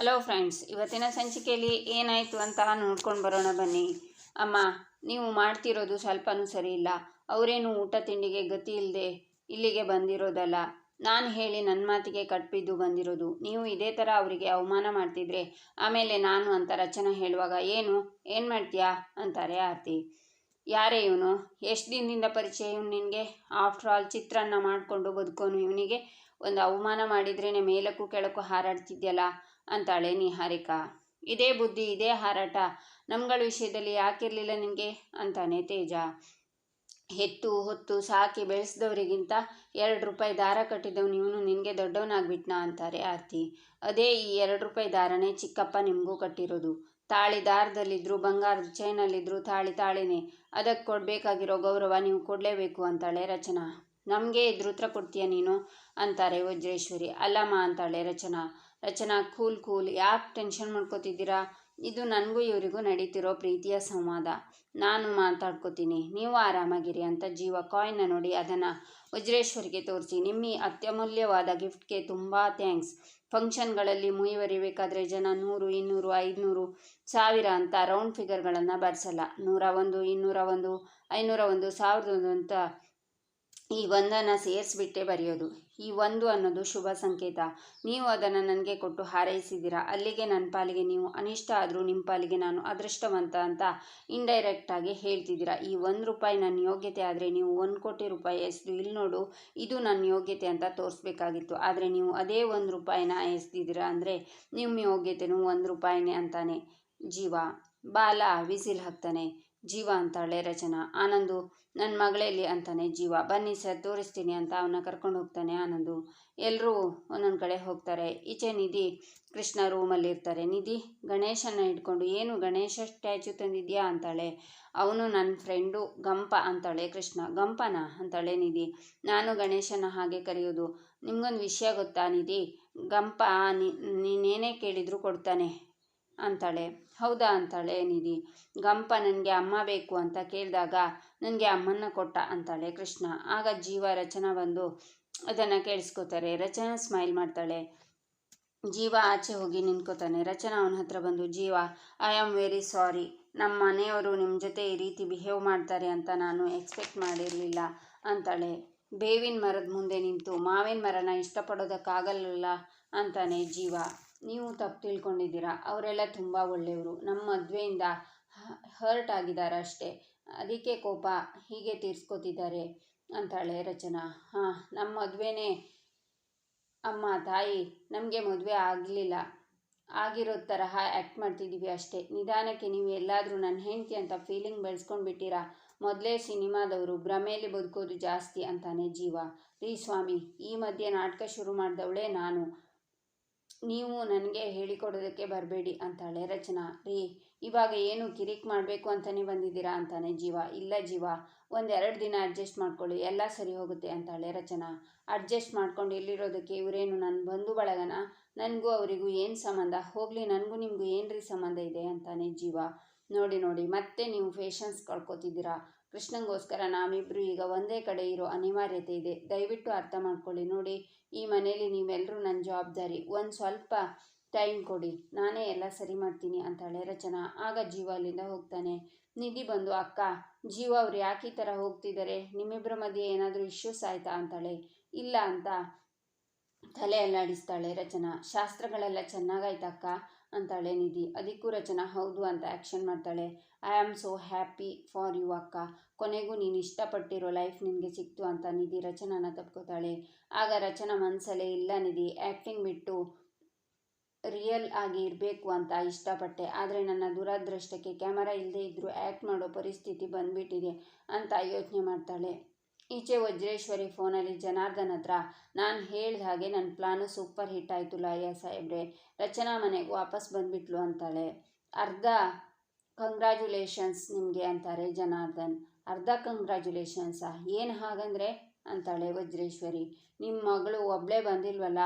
Hello friends ಇವತ್ತಿನ ಸಂಚಿಕೆಯಲ್ಲಿ ಏನಾಯಿತು ಅಂತ ನೋಡ್ಕೊಂಡು ಬರೋಣ ಬನ್ನಿ. ಅಮ್ಮ, ನೀವು ಮಾಡ್ತಿರೋದು ಸ್ವಲ್ಪನೂ ಸರಿ ಇಲ್ಲ ಅವರೇನು ಊಟ ತಿಂಡಿಗೆ ಗತಿ ಇಲ್ಲದೆ ಇಲ್ಲಿಗೆ ಬಂದಿರೋದಲ್ಲ. ನಾನು ಹೇಳಿ ನನ್ನ ಮಾತಿಗೆ ಕಟ್ಬಿದ್ದು ಬಂದಿರೋದು. ನೀವು ಇದೇ ಥರ ಅವರಿಗೆ ಅವಮಾನ ಮಾಡ್ತಿದ್ರೆ, ಆಮೇಲೆ ನಾನು ಅಂತ ರಚನೆ ಹೇಳುವಾಗ ಏನು ಏನು ಮಾಡ್ತೀಯಾ? ಅಂತಾರೆ ಆರತಿ. ಯಾರೇ ಇವನು? ಎಷ್ಟು ದಿನದಿಂದ ಪರಿಚಯ ಇವನು ನಿನಗೆ? ಆಫ್ಟರ್ ಆಲ್ ಚಿತ್ರಾನ್ನ ಮಾಡಿಕೊಂಡು ಬದುಕೋನು ಇವನಿಗೆ? ಒಂದು ಅವಮಾನ ಮಾಡಿದ್ರೇ ಮೇಲಕ್ಕೂ ಕೆಳಕ್ಕೂ ಹಾರಾಡ್ತಿದ್ಯಲ್ಲ? ಅಂತಾಳೆ ನಿಹಾರಿಕಾ. ಇದೇ ಬುದ್ಧಿ, ಇದೇ ಹಾರಾಟ. ನಮ್ಗಳ ವಿಷಯದಲ್ಲಿ ಯಾಕಿರಲಿಲ್ಲ ನಿನಗೆ ಅಂತಾನೆ ತೇಜ. ಹೆತ್ತು, ಹೊತ್ತು ಸಾಕಿ ಬೆಳೆಸಿದವರಿಗಿಂತ ಎರಡು ರೂಪಾಯಿ ದಾರ ಕಟ್ಟಿದವನು ಇವನು, ನಿನಗೆ ದೊಡ್ಡವನಾಗ್ಬಿಟ್ನಾ? ಅಂತಾರೆ ಆರ್ತಿ. ಅದೇ ಈ ಎರಡು ರೂಪಾಯಿ ದಾರನೇ ಚಿಕ್ಕಪ್ಪ ನಿಮಗೂ ಕಟ್ಟಿರೋದು. ತಾಳಿ ದಾರದಲ್ಲಿದ್ದರು ಬಂಗಾರದ ಚೈನಲ್ಲಿದ್ದರು ತಾಳಿ ತಾಳಿನೇ. ಅದಕ್ಕೆ ಕೊಡಬೇಕಾಗಿರೋ ಗೌರವ ನೀವು ಕೊಡಲೇಬೇಕು, ಅಂತಾಳೆ ರಚನಾ. ನಮಗೆ ಎದುರುತ್ರ ಕೊಡ್ತೀಯ ನೀನು? ಅಂತಾರೆ ವಜ್ರೇಶ್ವರಿ. ಅಲ್ಲಮ್ಮ ಅಂತಾಳೆ ರಚನಾ. Rachana, cool cool. ಯಾಕೆ ಟೆನ್ಷನ್ ಮಾಡ್ಕೋತಿದ್ದೀರಾ? ಇದು ನನಗೂ ಇವರಿಗೂ ನಡೀತಿರೋ ಪ್ರೀತಿಯ ಸಂವಾದ. ನಾನು ಮಾತಾಡ್ಕೋತೀನಿ. ನೀವು ಆರಾಮಾಗಿರಿ ಅಂತ ಜೀವ ಕಾಯಿನ್ನ ನೋಡಿ ಅದನ್ನು ವಜ್ರೇಶ್ವರಿಗೆ ತೋರಿಸಿ. ನಿಮ್ಮ ಅತ್ಯಮೂಲ್ಯವಾದ ಗಿಫ್ಟ್ಗೆ ತುಂಬ ಥ್ಯಾಂಕ್ಸ್ ಫಂಕ್ಷನ್ಗಳಲ್ಲಿ ಮುಯಿವರಿಬೇಕಾದ್ರೆ ಜನ ನೂರು, ಇನ್ನೂರು, ಐದುನೂರು, ಸಾವಿರ ಅಂತ ರೌಂಡ್ ಫಿಗರ್ಗಳನ್ನು ಬರೆಸಲ್ಲ. ನೂರ ಒಂದು, ಇನ್ನೂರ ಒಂದು, ಐನೂರ ಒಂದು, ಸಾವಿರದ ಒಂದು ಅಂತ ಈ ಒಂದನ್ನು ಸೇರಿಸ್ಬಿಟ್ಟೆ ಬರೆಯೋದು. ಈ ಒಂದು ಅನ್ನೋದು ಶುಭ ಸಂಕೇತ. ನೀವು ಅದನ್ನು ನನಗೆ ಕೊಟ್ಟು ಹಾರೈಸಿದ್ದೀರಾ ಅಲ್ಲಿಗೆ ನನ್ನ ಪಾಲಿಗೆ ನೀವು ಅನಿಷ್ಟ ಆದರೂ ನಿಮ್ಮ ಪಾಲಿಗೆ ನಾನು ಅದೃಷ್ಟವಂತ ಅಂತ ಇಂಡೈರೆಕ್ಟಾಗಿ ಹೇಳ್ತಿದ್ದೀರಾ ಈ ಒಂದು ರೂಪಾಯಿ ನನ್ನ ಯೋಗ್ಯತೆ ಆದರೆ ನೀವು ಒಂದು ಕೋಟಿ ರೂಪಾಯಿ ಎಸ್ದು. ಇಲ್ಲಿ ನೋಡು, ಇದು ನನ್ನ ಯೋಗ್ಯತೆ ಅಂತ ತೋರಿಸ್ಬೇಕಾಗಿತ್ತು. ಆದರೆ ನೀವು ಅದೇ ಒಂದು ರೂಪಾಯಿನ ಎಸ್ದಿದ್ದೀರಾ ಅಂದರೆ ನಿಮ್ಮ ಯೋಗ್ಯತೆನೂ ಒಂದು ರೂಪಾಯಿನೇ ಅಂತಾನೆ. ಜೀವ, ಬಾಲ, ವಿಸಿಲ್ ಹಾಕ್ತಾನೆ. ಜೀವ ಅಂತಾಳೆ ರಚನಾ. ಆನಂದು ನನ್ನ ಮಗಳಲ್ಲಿ ಅಂತಾನೆ ಜೀವ. ಬನ್ನಿ ಸರ್, ತೋರಿಸ್ತೀನಿ ಅಂತ ಅವನ್ನ ಕರ್ಕೊಂಡು ಹೋಗ್ತಾನೆ ಆನಂದು. ಎಲ್ಲರೂ ಒಂದೊಂದು ಕಡೆ ಹೋಗ್ತಾರೆ. ಈಚೆ ನಿಧಿ ಕೃಷ್ಣ ರೂಮಲ್ಲಿ ಇರ್ತಾರೆ. ನಿಧಿ ಗಣೇಶನ ಇಟ್ಕೊಂಡು ಏನು ಗಣೇಶ ಸ್ಟ್ಯಾಚು ತಂದಿದ್ಯಾ? ಅಂತಾಳೆ. ಅವನು ನನ್ನ ಫ್ರೆಂಡು ಗಂಪ ಅಂತಾಳೆ ಕೃಷ್ಣ. ಗಂಪನ? ಅಂತಾಳೆ ನಿಧಿ. ನಾನು ಗಣೇಶನ ಹಾಗೆ ಕರೆಯೋದು. ನಿಮ್ಗೊಂದು ವಿಷಯ ಗೊತ್ತಾ ನಿಧಿ? ಗಂಪ ನೀನೇನೇ ಕೇಳಿದರೂ ಕೊಡ್ತಾನೆ. ಅಂತಾಳೆ. ಹೌದಾ ಅಂತಾಳೆ, ನಿಧಿ. ಗಂಪ ನನಗೆ ಅಮ್ಮ ಬೇಕು ಅಂತ ಕೇಳಿದಾಗ ನನಗೆ ಅಮ್ಮನ್ನ ಕೊಟ್ಟ ಅಂತಾಳೆ ಕೃಷ್ಣ. ಆಗ ಜೀವ ರಚನಾ ಬಂದು ಅದನ್ನು ಕೇಳಿಸ್ಕೋತಾರೆ. ರಚನಾ ಸ್ಮೈಲ್ ಮಾಡ್ತಾಳೆ. ಜೀವ ಆಚೆ ಹೋಗಿ ನಿಂತ್ಕೋತಾನೆ. ರಚನಾ ಅವನ ಹತ್ರ ಬಂದು, ಜೀವ ಐ ಆಮ್ ವೆರಿ ಸಾರಿ ನಮ್ಮ ಮನೆಯವರು ನಿಮ್ಮ ಜೊತೆ ಈ ರೀತಿ ಬಿಹೇವ್ ಮಾಡ್ತಾರೆ ಅಂತ ನಾನು ಎಕ್ಸ್ಪೆಕ್ಟ್ ಮಾಡಿರಲಿಲ್ಲ ಅಂತಾಳೆ. ಬೇವಿನ ಮರದ ಮುಂದೆ ನಿಂತು, ಮಾವಿನ ಮರನ ಇಷ್ಟಪಡೋದಕ್ಕಾಗಲ್ಲ ಅಂತಾನೆ ಜೀವ. ನೀವು ತಪ್ಪು ತಿಳ್ಕೊಂಡಿದ್ದೀರಾ? ಅವರೆಲ್ಲ ತುಂಬ ಒಳ್ಳೆಯವರು. ನಮ್ಮ ಮದುವೆಯಿಂದ ಹರ್ಟ್ ಆಗಿದ್ದಾರೆ ಅಷ್ಟೇ. ಅದಕ್ಕೆ ಕೋಪ ಹೀಗೆ ತೀರ್ಸ್ಕೊತಿದ್ದಾರೆ ಅಂತಾಳೆ ರಚನಾ. ಹಾಂ ನಮ್ಮ ಮದುವೆನೇ ಅಮ್ಮ, ತಾಯಿ, ನಮಗೆ ಮದುವೆ ಆಗಲಿಲ್ಲ. ಆಗಿರೋ ತರಹ ಆ್ಯಕ್ಟ್ ಮಾಡ್ತಿದ್ದೀವಿ ಅಷ್ಟೇ. ನಿಧಾನಕ್ಕೆ ನೀವು ಎಲ್ಲಾದರೂ ನನ್ನ ಹೆಂಡತಿ ಅಂತ ಫೀಲಿಂಗ್ ಬೆಳೆಸ್ಕೊಂಡು ಬಿಟ್ಟಿರಾ ಮೊದಲೇ ಸಿನಿಮಾದವರು ಭ್ರಮೆಯಲ್ಲಿ ಬದುಕೋದು ಜಾಸ್ತಿ ಅಂತಾನೆ ಜೀವ. ರೀ ಸ್ವಾಮಿ, ಈ ಮಧ್ಯೆ ನಾಟಕ ಶುರು ಮಾಡಿದವಳೆ ನಾನು. ನೀವು ನನಗೆ ಹೇಳಿಕೊಡೋದಕ್ಕೆ ಬರಬೇಡಿ ಅಂತಾಳೆ ರಚನಾ. ರೀ, ಇವಾಗ ಏನು ಕಿರಿಕ್ ಮಾಡಬೇಕು ಅಂತಲೇ ಬಂದಿದ್ದೀರಾ ಅಂತಾನೆ ಜೀವ. ಇಲ್ಲ ಜೀವ, ಒಂದೆರಡು ದಿನ ಅಡ್ಜಸ್ಟ್ ಮಾಡ್ಕೊಳ್ಳಿ, ಎಲ್ಲ ಸರಿ ಹೋಗುತ್ತೆ ಅಂತಾಳೆ ರಚನಾ. ಅಡ್ಜಸ್ಟ್ ಮಾಡ್ಕೊಂಡು ಇಲ್ಲಿರೋದಕ್ಕೆ ಇವರೇನು ನನ್ನ ಬಂಧು ಬಳಗನ? ನನಗೂ ಅವರಿಗೂ ಏನು ಸಂಬಂಧ? ಹೋಗಲಿ, ನನಗೂ ನಿಮಗೂ ಏನು ರೀ ಸಂಬಂಧ ಇದೆ ಅಂತಾನೆ ಜೀವ. ನೋಡಿ ನೋಡಿ, ಮತ್ತೆ ನೀವು ಫೇಷನ್ಸ್ ಕಳ್ಕೊತಿದ್ದೀರಾ? ಕೃಷ್ಣಂಗೋಸ್ಕರ ನಾವಿಬ್ಬರು ಈಗ ಒಂದೇ ಕಡೆ ಇರೋ ಅನಿವಾರ್ಯತೆ ಇದೆ. ದಯವಿಟ್ಟು ಅರ್ಥ ಮಾಡ್ಕೊಳ್ಳಿ. ನೋಡಿ, ಈ ಮನೇಲಿ ನೀವೆಲ್ಲರೂ ನನ್ನ ಜವಾಬ್ದಾರಿ. ಒಂದು ಸ್ವಲ್ಪ ಟೈಮ್ ಕೊಡಿ. ನಾನೇ ಎಲ್ಲ ಸರಿ ಮಾಡ್ತೀನಿ ಅಂತಾಳೆ ರಚನಾ. ಆಗ ಜೀವ ಅಲ್ಲಿಂದ ಹೋಗ್ತಾನೆ. ನಿಧಿ ಬಂದು, ಅಕ್ಕ, ಜೀವ ಅವ್ರು ಯಾಕೆ ಈ ಥರ ಹೋಗ್ತಿದ್ದಾರೆ ನಿಮ್ಮಿಬ್ಬರ ಮಧ್ಯೆ ಏನಾದರೂ ಇಶ್ಯೂಸ್ ಆಯಿತಾ? ಅಂತಾಳೆ ಇಲ್ಲ ಅಂತ ತಲೆ ಅಲ್ಲಾಡಿಸ್ತಾಳೆ ರಚನಾ. ಶಾಸ್ತ್ರಗಳೆಲ್ಲ ಚೆನ್ನಾಗಾಯ್ತಕ್ಕ? ಅಂತಾಳೆ ನಿಧಿ. ಅದಕ್ಕೂ ರಚನಾ, ಹೌದು ಅಂತ ಆ್ಯಕ್ಷನ್ ಮಾಡ್ತಾಳೆ. I am so happy for you ಅಕ್ಕ. ಕೊನೆಗೂ ನೀನು ಇಷ್ಟಪಟ್ಟಿರೋ ಲೈಫ್ ನಿನಗೆ ಸಿಕ್ತು ಅಂತ ನಿಧಿ ರಚನಾನ ತಪ್ಕೋತಾಳೆ. ಆಗ ರಚನಾ ಮನಸ್ಸಲ್ಲೇ ಇಲ್ಲ ನಿಧಿ. ಆ್ಯಕ್ಟಿಂಗ್ ಬಿಟ್ಟು ರಿಯಲ್ ಆಗಿ ಇರಬೇಕು ಅಂತ ಇಷ್ಟಪಟ್ಟೆ. ಆದರೆ ನನ್ನ ದುರಾದೃಷ್ಟಕ್ಕೆ ಕ್ಯಾಮರಾ ಇಲ್ಲದೇ ಇದ್ದರೂ ಆ್ಯಕ್ಟ್ ಮಾಡೋ ಪರಿಸ್ಥಿತಿ ಬಂದ್ಬಿಟ್ಟಿದೆ ಅಂತ ಯೋಚನೆ ಮಾಡ್ತಾಳೆ. ಈಚೆ ವಜ್ರೇಶ್ವರಿ ಫೋನಲ್ಲಿ ಜನಾರ್ದನ್ ಹತ್ರ ನಾನು ಹೇಳ್ದ ಹಾಗೆ ನನ್ನ ಪ್ಲಾನು ಸೂಪರ್ ಹಿಟ್ ಆಯಿತು ಲಾಯ ಸಾಹೇಬ್ರೆ. ರಚನಾ ಮನೆಗೆ ವಾಪಸ್ ಬಂದ್ಬಿಟ್ಲು ಅಂತಾಳೆ. ಅರ್ಧ ಕಂಗ್ರ್ಯಾಚುಲೇಷನ್ಸ್ ನಿಮಗೆ ಅಂತಾರೆ ಜನಾರ್ದನ್. ಅರ್ಧ ಕಂಗ್ರ್ಯಾಚುಲೇಷನ್ಸಾ ಏನು ಹಾಗಂದರೆ? ಅಂತಾಳೆ ವಜ್ರೇಶ್ವರಿ. ನಿಮ್ಮ ಮಗಳು ಒಬ್ಬಳೇ ಬಂದಿಲ್ವಲ್ಲ?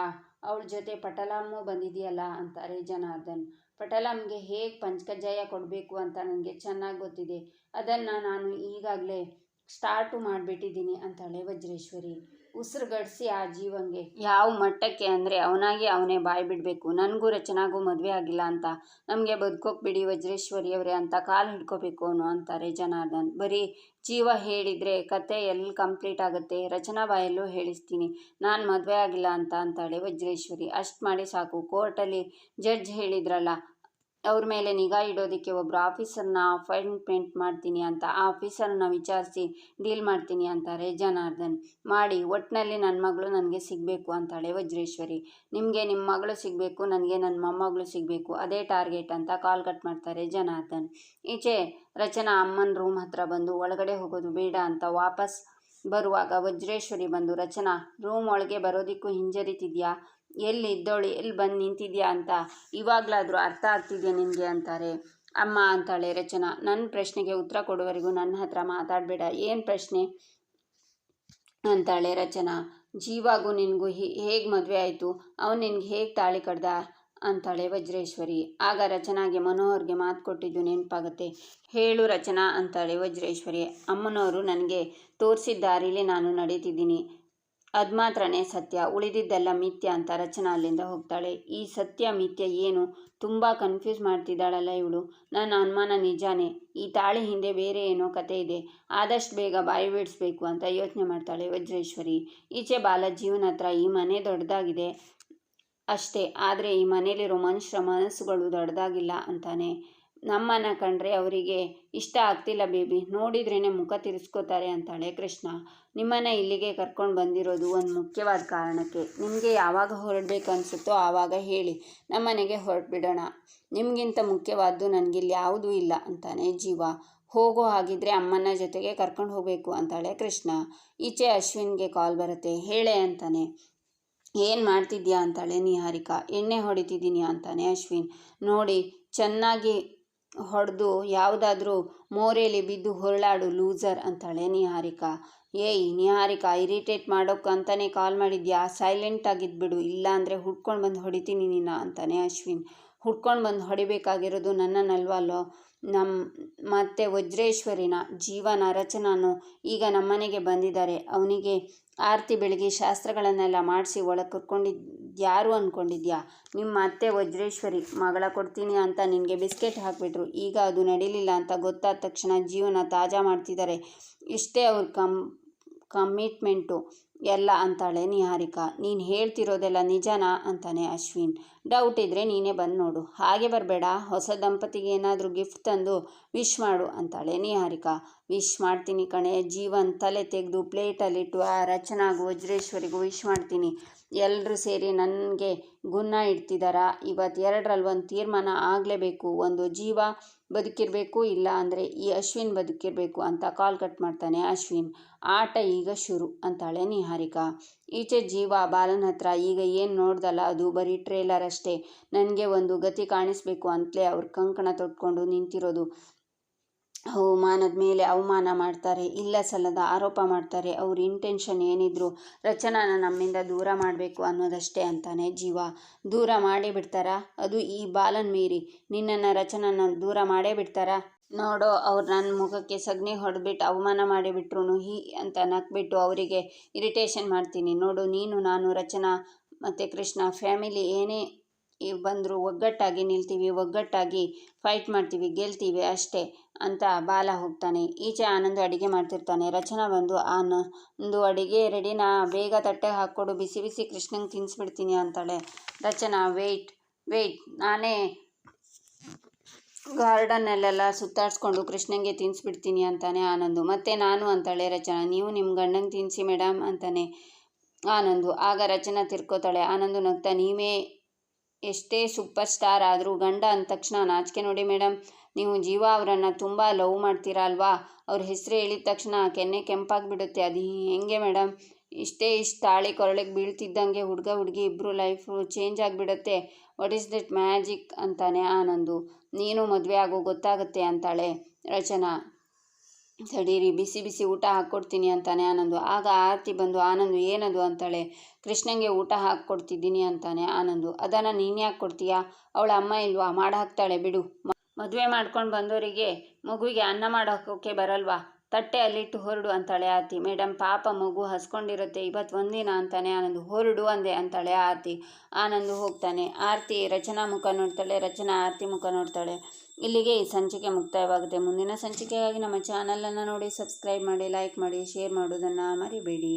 ಅವಳ ಜೊತೆ ಪಟಲಮ್ಮು ಬಂದಿದೆಯಲ್ಲ? ಅಂತಾರೆ ಜನಾರ್ದನ್. ಪಟಲಮ್ಗೆ ಹೇಗೆ ಪಂಚಕಜ್ಜಾಯ ಕೊಡಬೇಕು ಅಂತ ನನಗೆ ಚೆನ್ನಾಗಿ ಗೊತ್ತಿದೆ. ಅದನ್ನು ನಾನು ಈಗಾಗಲೇ ಸ್ಟಾರ್ಟು ಮಾಡಿಬಿಟ್ಟಿದ್ದೀನಿ ಅಂತಾಳೆ ವಜ್ರೇಶ್ವರಿ ಉಸಿರುಗಡಿಸಿ ಆ ಜೀವಂಗೆ ಯಾವ ಮಟ್ಟಕ್ಕೆ ಅಂದರೆ ಅವನಾಗಿ ಅವನೇ ಬಾಯಿ ಬಿಡಬೇಕು. ನನಗೂ ರಚನಾಗೂ ಮದುವೆ ಆಗಿಲ್ಲ ಅಂತ. ನಮಗೆ ಬದುಕೋಕೆ ಬಿಡಿ ವಜ್ರೇಶ್ವರಿ ಅವರೇ ಅಂತ ಕಾಲು ಹಿಡ್ಕೋಬೇಕು ಅನ್ನೋ ಅಂತಾರೆ ಜನಾರ್ದನ್. ಬರೀ ಜೀವ ಹೇಳಿದರೆ ಕತೆ ಎಲ್ಲಿ ಕಂಪ್ಲೀಟ್ ಆಗುತ್ತೆ? ರಚನಾ ಬಾಯಲ್ಲೂ ಹೇಳಿಸ್ತೀನಿ. ನಾನು ಮದುವೆ ಆಗಿಲ್ಲ ಅಂತ ಅಂತಾಳೆ ವಜ್ರೇಶ್ವರಿ. ಅಷ್ಟು ಮಾಡಿ ಸಾಕು. ಕೋರ್ಟಲ್ಲಿ ಜಡ್ಜ್ ಹೇಳಿದ್ರಲ್ಲ ಅವ್ರ ಮೇಲೆ ನಿಗಾ ಇಡೋದಕ್ಕೆ ಒಬ್ಬರು ಆಫೀಸರ್ನ ಅಪಾಯಿಂಟ್ಮೆಂಟ್ ಮಾಡ್ತೀನಿ ಅಂತ, ಆ ಆಫೀಸರ್ನ ವಿಚಾರಿಸಿ ಡೀಲ್ ಮಾಡ್ತೀನಿ ಅಂತಾರೆ ಜನಾರ್ದನ್ ಮಾಡಿ ಒಟ್ಟಿನಲ್ಲಿ ನನ್ನ ಮಗಳು ನನಗೆ ಸಿಗಬೇಕು ಅಂತಾಳೆ ವಜ್ರೇಶ್ವರಿ. ನಿಮಗೆ ನಿಮ್ಮ ಮಗಳು ಸಿಗಬೇಕು, ನನಗೆ ನನ್ನ ಮೊಮ್ಮಗಳು ಸಿಗಬೇಕು, ಅದೇ ಟಾರ್ಗೆಟ್ ಅಂತ ಕಾಲ್ ಕಟ್ ಮಾಡ್ತಾರೆ ಜನಾರ್ದನ್ ಈಚೆ ರಚನಾ ಅಮ್ಮನ ರೂಮ್ ಹತ್ರ ಬಂದು, ಒಳಗಡೆ ಹೋಗೋದು ಬೇಡ ಅಂತ ವಾಪಸ್ ಬರುವಾಗ ವಜ್ರೇಶ್ವರಿ ಬಂದು, ರಚನಾ, ರೂಮ್ ಒಳಗೆ ಬರೋದಿಕ್ಕೂ ಹಿಂಜರಿತಿದ್ಯಾ? ಎಲ್ಲಿ ಇದ್ದೋಳಿ, ಎಲ್ಲಿ ಬಂದು ನಿಂತಿದ್ಯಾ ಅಂತ ಇವಾಗಲಾದರೂ ಅರ್ಥ ಆಗ್ತಿದೆಯಾ ನಿನಗೆ ಅಂತಾರೆ. ಅಮ್ಮ ಅಂತಾಳೆ ರಚನಾ. ನನ್ನ ಪ್ರಶ್ನೆಗೆ ಉತ್ತರ ಕೊಡುವವರೆಗೂ ನನ್ನ ಹತ್ರ ಮಾತಾಡಬೇಡ. ಏನು ಪ್ರಶ್ನೆ? ಅಂತಾಳೆ ರಚನಾ. ಜೀವಾಗೂ ನಿನಗೂ ಹೇಗೆ ಮದುವೆ ಆಯಿತು? ಅವನು ನಿನಗೆ ಹೇಗೆ ತಾಳಿ ಕಡ್ದ ಅಂತಾಳೆ ವಜ್ರೇಶ್ವರಿ. ಆಗ ರಚನಾಗೆ ಮನೋಹರ್ಗೆ ಮಾತು ಕೊಟ್ಟಿದ್ದು ನೆನಪಾಗುತ್ತೆ. ಹೇಳು ರಚನಾ, ಅಂತಾಳೆ ವಜ್ರೇಶ್ವರಿ. ಅಮ್ಮನವರು ನನಗೆ ತೋರಿಸಿದ ದಾರಿಲಿ ನಾನು ನಡೀತಿದ್ದೀನಿ. ಅದು ಮಾತ್ರನೇ ಸತ್ಯ. ಉಳಿದಿದ್ದೆಲ್ಲ ಮಿಥ್ಯ ಅಂತ ರಚನಾ ಅಲ್ಲಿಂದ ಹೋಗ್ತಾಳೆ. ಈ ಸತ್ಯ ಮಿಥ್ಯ ಏನು? ತುಂಬ ಕನ್ಫ್ಯೂಸ್ ಮಾಡ್ತಿದ್ದಾಳಲ್ಲ ಇವಳು. ನನ್ನ ಅನುಮಾನ ನಿಜಾನೇ. ಈ ತಾಳಿ ಹಿಂದೆ ಬೇರೆ ಏನೋ ಕತೆ ಇದೆ. ಆದಷ್ಟು ಬೇಗ ಬಾಯಿ ಬಿಡಿಸ್ಬೇಕು ಅಂತ ಯೋಚನೆ ಮಾಡ್ತಾಳೆ ವಜ್ರೇಶ್ವರಿ. ಈಚೆ ಬಾಲಜೀವನ ಹತ್ರ ಈ ಮನೆ ದೊಡ್ಡದಾಗಿದೆ ಅಷ್ಟೇ. ಆದರೆ ಈ ಮನೆಯಲ್ಲಿರೋ ಮನುಷ್ಯರ ಮನಸ್ಸುಗಳು ದೊಡ್ಡದಾಗಿಲ್ಲ ಅಂತಾನೆ. ನಮ್ಮನ್ನು ಕಂಡ್ರೆ ಅವರಿಗೆ ಇಷ್ಟ ಆಗ್ತಿಲ್ಲ ಬೇಬಿ. ನೋಡಿದ್ರೇ ಮುಖ ತಿರ್ಸ್ಕೋತಾರೆ ಅಂತಾಳೆ ಕೃಷ್ಣ. ನಿಮ್ಮನ್ನು ಇಲ್ಲಿಗೆ ಕರ್ಕೊಂಡು ಬಂದಿರೋದು ಒಂದು ಮುಖ್ಯವಾದ ಕಾರಣಕ್ಕೆ. ನಿಮಗೆ ಯಾವಾಗ ಹೊರಡಬೇಕು ಅನಿಸುತ್ತೋ ಆವಾಗ ಹೇಳಿ. ನಮ್ಮನೆಗೆ ಹೊರಟ್ಬಿಡೋಣ. ನಿಮಗಿಂತ ಮುಖ್ಯವಾದ್ದು ನನಗಿಲ್ಲಿ ಯಾವುದೂ ಇಲ್ಲ ಅಂತಾನೆ ಜೀವ. ಹೋಗೋ ಹಾಗಿದ್ರೆ ಅಮ್ಮನ ಜೊತೆಗೆ ಕರ್ಕೊಂಡು ಹೋಗಬೇಕು ಅಂತಾಳೆ ಕೃಷ್ಣ. ಈಚೆ ಅಶ್ವಿನ್ಗೆ ಕಾಲ್ ಬರುತ್ತೆ. ಹೇಳೆ ಅಂತಾನೆ. ಏನು ಮಾಡ್ತಿದ್ಯಾ ಅಂತಾಳೆ ನಿಹಾರಿಕಾ. ಎಣ್ಣೆ ಹೊಡಿತಿದ್ದೀನಿ ಅಂತಾನೆ ಅಶ್ವಿನ್. ನೋಡಿ, ಚೆನ್ನಾಗಿ ಹೊಡೆದು ಯಾವುದಾದ್ರೂ ಮೋರೆಯಲ್ಲಿ ಬಿದ್ದು ಹೊರಳಾಡು ಲೂಸರ್ ಅಂತಾಳೆ ನಿಹಾರಿಕಾ. ಏಯ್ ನಿಹಾರಿಕಾ, ಇರಿಟೇಟ್ ಮಾಡೋಕ್ಕಂತಾನೆ ಕಾಲ್ ಮಾಡಿದ್ಯಾ? ಸೈಲೆಂಟ್ ಆಗಿದ್ಬಿಡು. ಇಲ್ಲಾಂದರೆ ಹುಡ್ಕೊಂಡು ಬಂದು ಹೊಡಿತೀನಿ ನಿನ್ನ ಅಂತಾನೆ ಅಶ್ವಿನ್. ಹುಡ್ಕೊಂಡು ಬಂದು ಹೊಡಿಬೇಕಾಗಿರೋದು ನನ್ನನ್ನಲ್ವಲ್ಲೋ ನಮ್ಮ ಮತ್ತೆ ವಜ್ರೇಶ್ವರಿನ, ಜೀವನ, ರಚನಾನು ಈಗ ನಮ್ಮನೆಗೆ ಬಂದಿದ್ದಾರೆ. ಅವನಿಗೆ ಆರತಿ ಬೆಳಗ್ಗೆ ಶಾಸ್ತ್ರಗಳನ್ನೆಲ್ಲ ಮಾಡಿಸಿ ಒಳಗೆ ಕರ್ಕೊಂಡಿದ್ದು ಯಾರು ಅಂದ್ಕೊಂಡಿದ್ಯಾ ನಿಮ್ಮ ಅತ್ತೆ ವಜ್ರೇಶ್ವರಿ, ಮಗಳ ಕೊಡ್ತೀನಿ ಅಂತ ನಿನಗೆ ಬಿಸ್ಕೆಟ್ ಹಾಕಿಬಿಟ್ರು. ಈಗ ಅದು ನಡೀಲಿಲ್ಲ ಅಂತ ಗೊತ್ತಾದ ತಕ್ಷಣ ಜೀವನ ತಾಜಾ ಮಾಡ್ತಿದ್ದಾರೆ ಇಷ್ಟೇ ಅವ್ರ ಕಮ್ ಕಮಿಟ್ಮೆಂಟು ಎಲ್ಲ ಅಂತಾಳೆ ನಿಹಾರಿಕಾ. ನೀನು ಹೇಳ್ತಿರೋದೆಲ್ಲ ನಿಜನಾ? ಅಂತಾನೆ ಅಶ್ವಿನ್. ಡೌಟ್ ಇದ್ದರೆ ನೀನೇ ಬಂದು ನೋಡು. ಹಾಗೆ ಬರಬೇಡ. ಹೊಸ ದಂಪತಿಗೆ ಏನಾದರೂ ಗಿಫ್ಟ್ ತಂದು ವಿಶ್ ಮಾಡು ಅಂತಾಳೆ ನಿಹಾರಿಕಾ. ವಿಶ್ ಮಾಡ್ತೀನಿ ಕಣೆ. ಜೀವನ್ ತಲೆ ತೆಗೆದು ಪ್ಲೇಟಲ್ಲಿಟ್ಟು ಆ ರಚನಾಗೂ ವಜ್ರೇಶ್ವರಿಗೂ ವಿಶ್ ಮಾಡ್ತೀನಿ. ಎಲ್ಲರೂ ಸೇರಿ ನನಗೆ ಗುನ್ನ ಇಡ್ತಿದ್ದಾರಾ ಇವತ್ತು ಎರಡರಲ್ಲಿ ಒಂದು ತೀರ್ಮಾನ ಆಗಲೇಬೇಕು. ಒಂದು ಜೀವ ಬದುಕಿರಬೇಕು, ಇಲ್ಲ ಅಂದರೆ ಈ ಅಶ್ವಿನ್ ಬದುಕಿರಬೇಕು ಅಂತ ಕಾಲ್ ಕಟ್ ಮಾಡ್ತಾನೆ ಅಶ್ವಿನ್. ಆಟ ಈಗ ಶುರು ಅಂತಾಳೆ ನಿಹಾರಿಕಾ. ಈಚೆ ಜೀವ, ಬಾಲನ ಹತ್ರ. ಈಗ ಏನು ನೋಡ್ದಲ್ಲ ಅದು ಬರೀ ಟ್ರೇಲರ್ ಅಷ್ಟೇ. ನನಗೆ ಒಂದು ಗತಿ ಕಾಣಿಸ್ಬೇಕು ಅಂತಲೇ ಅವ್ರ ಕಂಕಣ ತೊಟ್ಕೊಂಡು ನಿಂತಿರೋದು. ಅವಮಾನದ ಮೇಲೆ ಅವಮಾನ ಮಾಡ್ತಾರೆ, ಇಲ್ಲ ಸಲ್ಲದ ಆರೋಪ ಮಾಡ್ತಾರೆ. ಅವ್ರ ಇಂಟೆನ್ಷನ್ ಏನಿದ್ರು ರಚನಾನ ನಮ್ಮಿಂದ ದೂರ ಮಾಡಬೇಕು ಅನ್ನೋದಷ್ಟೇ ಅಂತಾನೆ ಜೀವ. ದೂರ ಮಾಡೇ ಬಿಡ್ತಾರಾ? ಅದು ಈ ಬಾಲನ್ ಮೀರಿ. ನಿನ್ನನ್ನು ರಚನಾನ ದೂರ ಮಾಡೇ ಬಿಡ್ತಾರಾ? ನೋಡೋ, ಅವ್ರು ನನ್ನ ಮುಖಕ್ಕೆ ಸಗಣಿ ಹೊಡೆದ್ಬಿಟ್ಟು ಅವಮಾನ ಮಾಡಿಬಿಟ್ರು ಹೀ ಅಂತ ನಕ್ಬಿಟ್ಟು ಅವರಿಗೆ ಇರಿಟೇಷನ್ ಮಾಡ್ತೀನಿ. ನೋಡು, ನೀನು, ನಾನು, ರಚನಾ ಮತ್ತು ಕೃಷ್ಣ ಫ್ಯಾಮಿಲಿ ಏನೇ ಬಂದರೂ ಒಗ್ಗಟ್ಟಾಗಿ ನಿಲ್ತೀವಿ, ಒಗ್ಗಟ್ಟಾಗಿ ಫೈಟ್ ಮಾಡ್ತೀವಿ, ಗೆಲ್ತೀವಿ ಅಷ್ಟೇ ಅಂತ ಬಾಲ ಹೋಗ್ತಾನೆ. ಈಚೆ ಆನಂದು ಅಡುಗೆ ಮಾಡ್ತಿರ್ತಾನೆ. ರಚನಾ ಬಂದು, ಆನಂದು ಅಡುಗೆ ರೆಡಿನಾ ಬೇಗ ತಟ್ಟೆಗೆ ಹಾಕ್ಕೊಡು, ಬಿಸಿ ಬಿಸಿ ಕೃಷ್ಣಂಗೆ ತಿನ್ನಿಸ್ಬಿಡ್ತೀನಿ ಅಂತಾಳೆ. ರಚನಾ ವೆಯ್ಟ್ ವೆಯ್ಟ್ ನಾನೇ ಗಾರ್ಡನ್ನಲ್ಲೆಲ್ಲ ಸುತ್ತಾಡಿಸ್ಕೊಂಡು ಕೃಷ್ಣಂಗೆ ತಿನ್ನಿಸ್ಬಿಡ್ತೀನಿ ಅಂತಾನೆ ಆನಂದು. ಮತ್ತೆ ನಾನು ಅಂತಾಳೆ ರಚನಾ, ನೀವು ನಿಮ್ಮ ಗಂಡಂಗೆ ತಿನ್ನಿಸಿ ಮೇಡಮ್ ಅಂತಾನೆ ಆನಂದು. ಆಗ ರಚನಾ ತಿರ್ಕೋತಾಳೆ, ಆನಂದು ನಗ್ತಾ, ನೀವೇ ಎಷ್ಟೇ ಸೂಪರ್ ಸ್ಟಾರ್ ಆದರೂ ಗಂಡ ಅಂದ ತಕ್ಷಣ ನಾಚಿಕೆ ನೋಡಿ ಮೇಡಮ್ ನೀವು ಜೀವ ಅವರನ್ನು ತುಂಬ ಲವ್ ಮಾಡ್ತೀರಾ ಅಲ್ವಾ? ಅವ್ರ ಹೆಸರು ಹೇಳಿದ ತಕ್ಷಣ ಕೆನ್ನೆ ಕೆಂಪಾಗಿಬಿಡುತ್ತೆ. ಅದು ಹೆಂಗೆ ಮೇಡಮ್ ಇಷ್ಟೇ ಇಷ್ಟು ತಾಳಿ ಕೊರಳಿಗೆ ಬೀಳ್ತಿದ್ದಂಗೆ ಹುಡುಗ ಹುಡುಗಿ ಇಬ್ಬರು ಲೈಫು ಚೇಂಜ್ ಆಗಿಬಿಡತ್ತೆ. ವಾಟ್ ಈಸ್ ದಟ್ ಮ್ಯಾಜಿಕ್ ಅಂತಾನೆ ಆನಂದು. ನೀನು ಮದುವೆ ಆಗೋ ಗೊತ್ತಾಗುತ್ತೆ ಅಂತಾಳೆ ರಚನಾ. ಸಡೀರಿ, ಬಿಸಿ ಬಿಸಿ ಊಟ ಹಾಕ್ಕೊಡ್ತೀನಿ ಅಂತಾನೆ ಆನಂದು. ಆಗ ಆರತಿ ಬಂದು, ಆನಂದು, ಏನದು? ಅಂತಾಳೆ. ಕೃಷ್ಣಂಗೆ ಊಟ ಹಾಕ್ಕೊಡ್ತಿದ್ದೀನಿ ಅಂತಾನೆ ಆನಂದು. ಅದನ್ನು ನೀನು ಯಾಕೆ ಕೊಡ್ತೀಯ? ಅವಳ ಅಮ್ಮ ಇಲ್ವಾ? ಮಾಡಿ ಹಾಕ್ತಾಳೆ, ಬಿಡು. ಮದುವೆ ಮಾಡ್ಕೊಂಡು ಬಂದವರಿಗೆ ಮಗುವಿಗೆ ಅನ್ನ ಮಾಡೋಕ್ಕೆ ಬರಲ್ವಾ? ತಟ್ಟೆ ಅಲ್ಲಿಟ್ಟು ಹೊರಡು ಅಂತಾಳೆ ಆತಿ ಮೇಡಮ್ ಪಾಪ ಮಗು ಹಸ್ಕೊಂಡಿರುತ್ತೆ, ಇವತ್ತು ಒಂದಿನ ಅಂತಾನೆ ಆನಂದ್. ಹೊರಡು ಅಂದೆ ಅಂತಾಳೆ ಆತಿ ಆನಂದ್ ಹೋಗ್ತಾನೆ. ಆರತಿ ರಚನಾ ಮುಖ ನೋಡ್ತಾಳೆ, ರಚನಾ ಆರತಿ ಮುಖ ನೋಡ್ತಾಳೆ. ಇಲ್ಲಿಗೆ ಈ ಸಂಚಿಕೆ ಮುಕ್ತಾಯವಾಗುತ್ತೆ. ಮುಂದಿನ ಸಂಚಿಕೆಗಾಗಿ ನಮ್ಮ ಚಾನಲನ್ನು ನೋಡಿ, ಸಬ್ಸ್ಕ್ರೈಬ್ ಮಾಡಿ, ಲೈಕ್ ಮಾಡಿ, ಶೇರ್ ಮಾಡೋದನ್ನು ಮರಿಬೇಡಿ.